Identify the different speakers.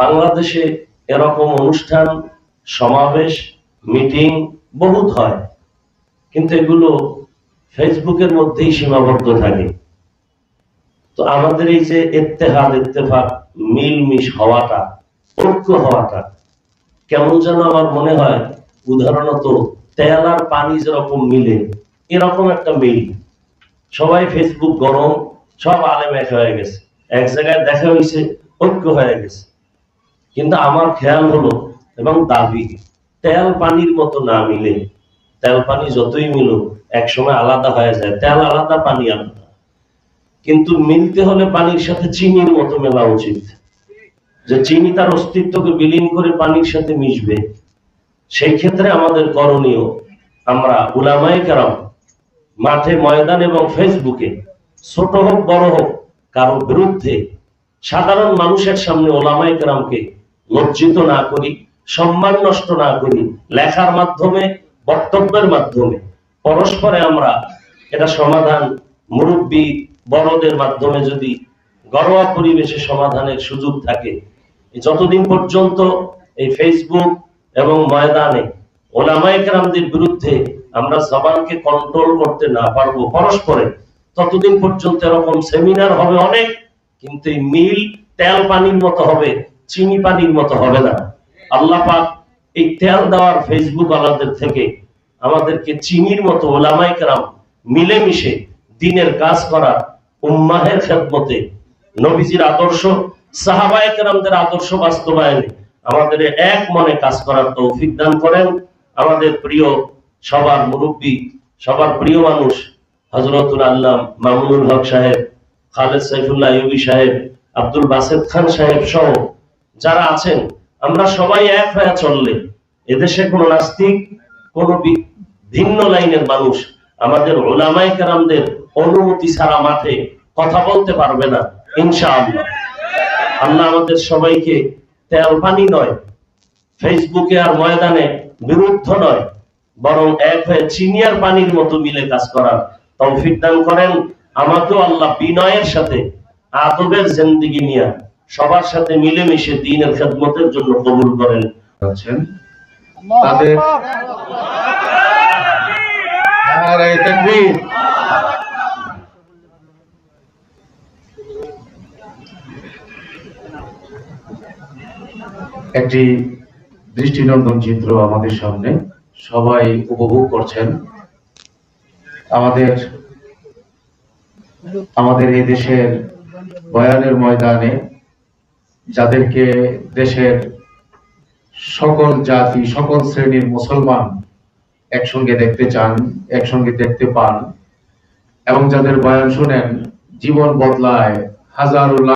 Speaker 1: বাংলাদেশে এরকম অনুষ্ঠান, সমাবেশ, মিটিং বহুত হয়। কিন্তু এগুলো ফেসবুকের মধ্যেই সীমাবদ্ধ থাকে। তো আমাদের এই যে ইত্তেহাদ, ইত্তেফাক, মিলমিশ হওয়াটা, ঐক্য হওয়াটা, কেমন যেন আমার মনে হয়, উদাহরণত তেল আর পানি যেরকম মিলে, এরকম একটা মিল। সবাই ফেসবুক গরম, সব আলেম এক হয়ে গেছে। এক জায়গায় দেখা হয়েছে, ঐক্য হয়ে গেছে। কিন্তু আমার খেয়াল হলো এবং দাবি, তেল পানির মতো না মিলে, তেল পানি যতই মিলুক, একসময় আলাদা হয়ে যায়, তেল আলাদা পানি আলাদা। কিন্তু মিলতে হলে পানির সাথে চিনির মতো মেলা উচিত। যে চিনি তার অস্তিত্বকে বিলীন করে পানির সাথে মিশবে, সেই ক্ষেত্রে আমাদের করণীয়, আমরা উলামায়ে কেরাম, মাঠে ময়দান এবং ফেসবুকে, ছোট হোক, বড় হোক কারও বিরুদ্ধে সাধারণ মানুষের সামনে ওলামায়ে কেরামকে লজ্জিত না করি, সম্মান নষ্ট না করি, লেখার মাধ্যমে, বক্তব্যের মাধ্যমে। পরস্পরে আমরা এটা সমাধান, মুরব্বী বড়দের মাধ্যমে যদি ঘরোয়া পরিবেশে সমাধানের সুযোগ থাকে যতদিন পর্যন্ত এই ফেসবুক এবং ময়দানে ওলামায়ে কেরামদের বিরুদ্ধে আমরা জবানকে কন্ট্রোল করতে না পারব পরস্পরে, ততদিন পর্যন্ত এরকম সেমিনার হবে অনেক, কিন্তু এই মিল তেল পানির মতো হবে। চিনি পানির মতো হবে না। আল্লাহ পাক এই তেল দেওয়ার ফেসবুক আলাদের থেকে আমাদেরকে চিনির মতো ওলামাই কেরাম মিলেমিশে দিনের কাজ করা উম্মাহের খেদমতে নবীজির আদর্শ, সাহাবায়ে কেরামদের আদর্শ বাস্তবায়নে আমাদের এক মনে কাজ করার তৌফিক দান করেন। আমাদের প্রিয় সবার মুরব্বী, সবার প্রিয় মানুষ হজরতুল আল্লাহ মামুনুল হক সাহেব, খালেদ সাইফুল্লাহ ইউবি সাহেব, আব্দুল বাসেদ খান সাহেব সহ যারা আছেন, আমরা সবাই এক হয়ে চললে এদেশে কোনো নাস্তিক, কোনো ভিন্ন লাইনের মানুষ আমাদের ওলামাই কেরামদের অনুমতি ছাড়া মাঠে কথা বলতে পারবে না, ইনশাআল্লাহ। আল্লাহ আমাদের সবাইকে তেল পানি নয়, ফেসবুকে আর ময়দানে বিরুদ্ধ নয়, বরং এক হয়ে চিনিয়ার পানির মতো মিলে কাজ করার তৌফিক দান করেন। আমাকেও আল্লাহ বিনয়ের সাথে, আদবের জিন্দিগি নিয়ে সবার সাথে মিলেমিশে দিনের খেদমতের জন্য কবুল করেন।
Speaker 2: আছেন? তাদের একটি দৃষ্টিনন্দন চিত্র আমাদের সামনে। সবাই উপভোগ করছেন। আমাদের আমাদের এই দেশের বয়ানের ময়দানে যাদেরকে দেশের সকল জাতি, সকল শ্রেণির মুসলমান একসঙ্গে দেখতে চান, একসঙ্গে দেখতে পান এবং যাদের বয়ান শুনেন, জীবন বদলায় হাজারো